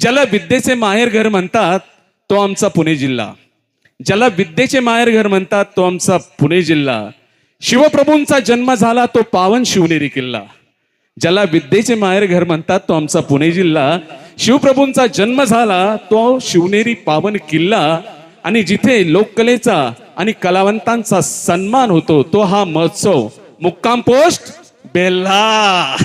ज्याला विद्येचे माहेर घर म्हणतात तो आमचा पुणे जिल्हा. ज्याला विद्येचे माहेर घर म्हणतात तो आमचा पुणे जिल्हा. शिवप्रभूंचा जन्म झाला तो पावन शिवनेरी किल्ला. ज्याला विद्येचे माहेर घर म्हणतात तो आमचा पुणे जिल्हा. शिवप्रभूंचा जन्म झाला तो शिवनेरी पावन किल्ला. आणि जिथे लोककलेचा आणि कलावंतांचा सन्मान होतो तो हा महोत्सव मुक्काम पोस्ट बेल्ला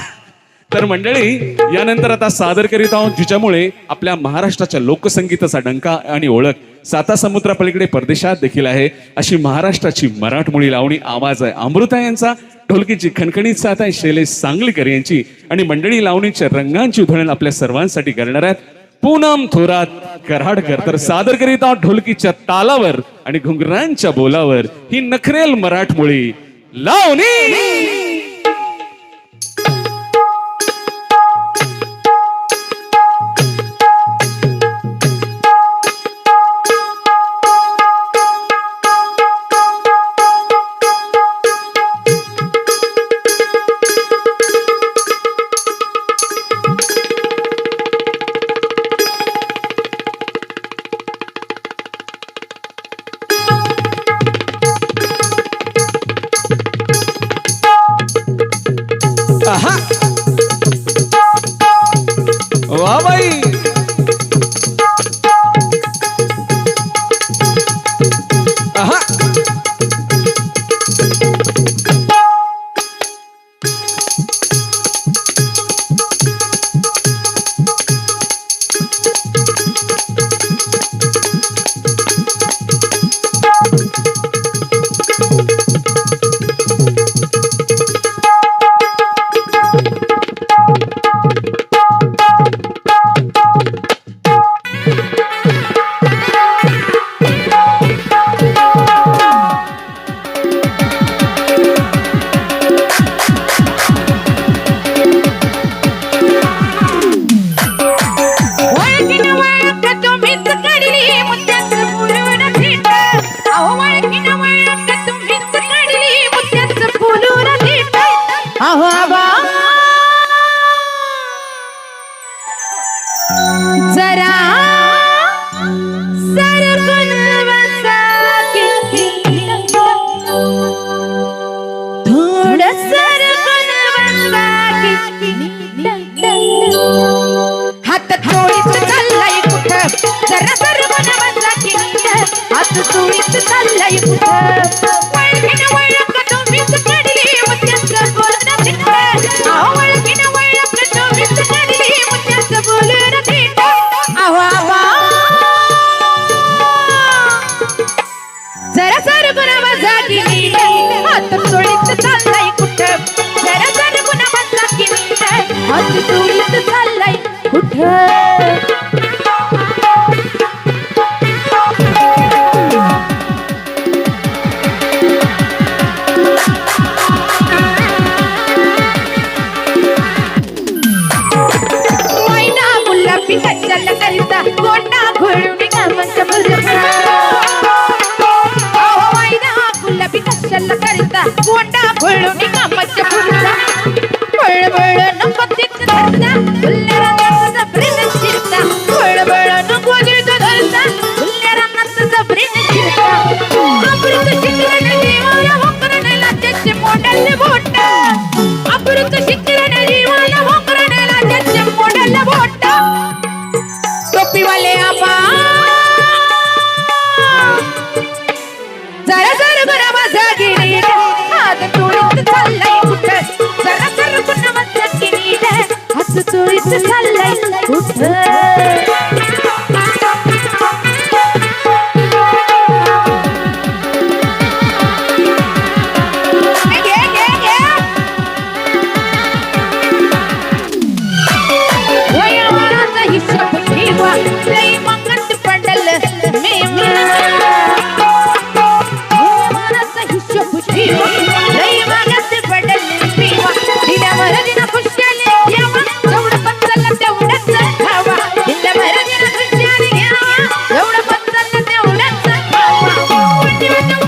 तर मंडळी यानंतर आता सादर करीत आहोत जिच्यामुळे आपल्या महाराष्ट्राच्या लोकसंगीताचा डंका आणि ओळख साता समुद्रापलीकडे परदेशात देखील आहे. अशी महाराष्ट्राची मराठमोळी लावणी आवाज आहे. अमृता यांचा ढोलकीची खणखणीत साथ आहे. शैलेश सांगलीकर यांची आणि मंडळी लावणीच्या रंगांची उधळण आपल्या सर्वांसाठी करणार आहेत. पूनम थोरात कराडकर. तर सादर करीत आहोत ढोलकीच्या तालावर आणि घुंगरांच्या बोलावर ही नखरेल मराठमोळी लावणी. आहा जरा जर गुना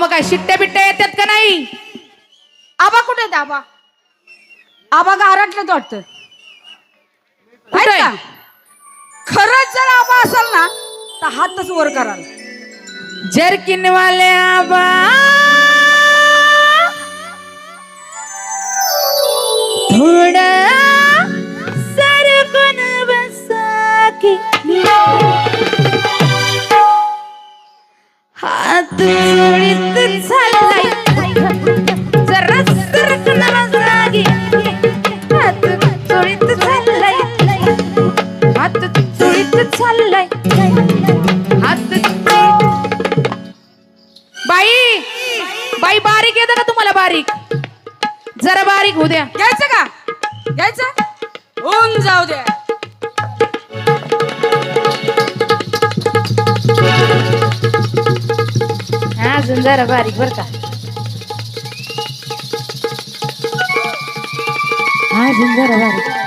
मग काय शिट्ट्या बिट्ट्या येतात का नाही? आबा कुठे आहेत आबा? आबा गारटलेत वाटतं. कुठे? खरंच जर आबा असाल ना तर हातच वर कराल जर्किन वाले आबा. थोडा सरकून बसा की. हात जोडीत चाललाय. हात जोडीत चाललाय. हात बाई! बाई बारीक येतं का तुम्हाला बारीक? जरा बारीक होऊ द्या. घ्यायचं का? घ्यायचं? होऊन जाऊ द्या. अजून जरा बारीक बर का. झुंजर वारी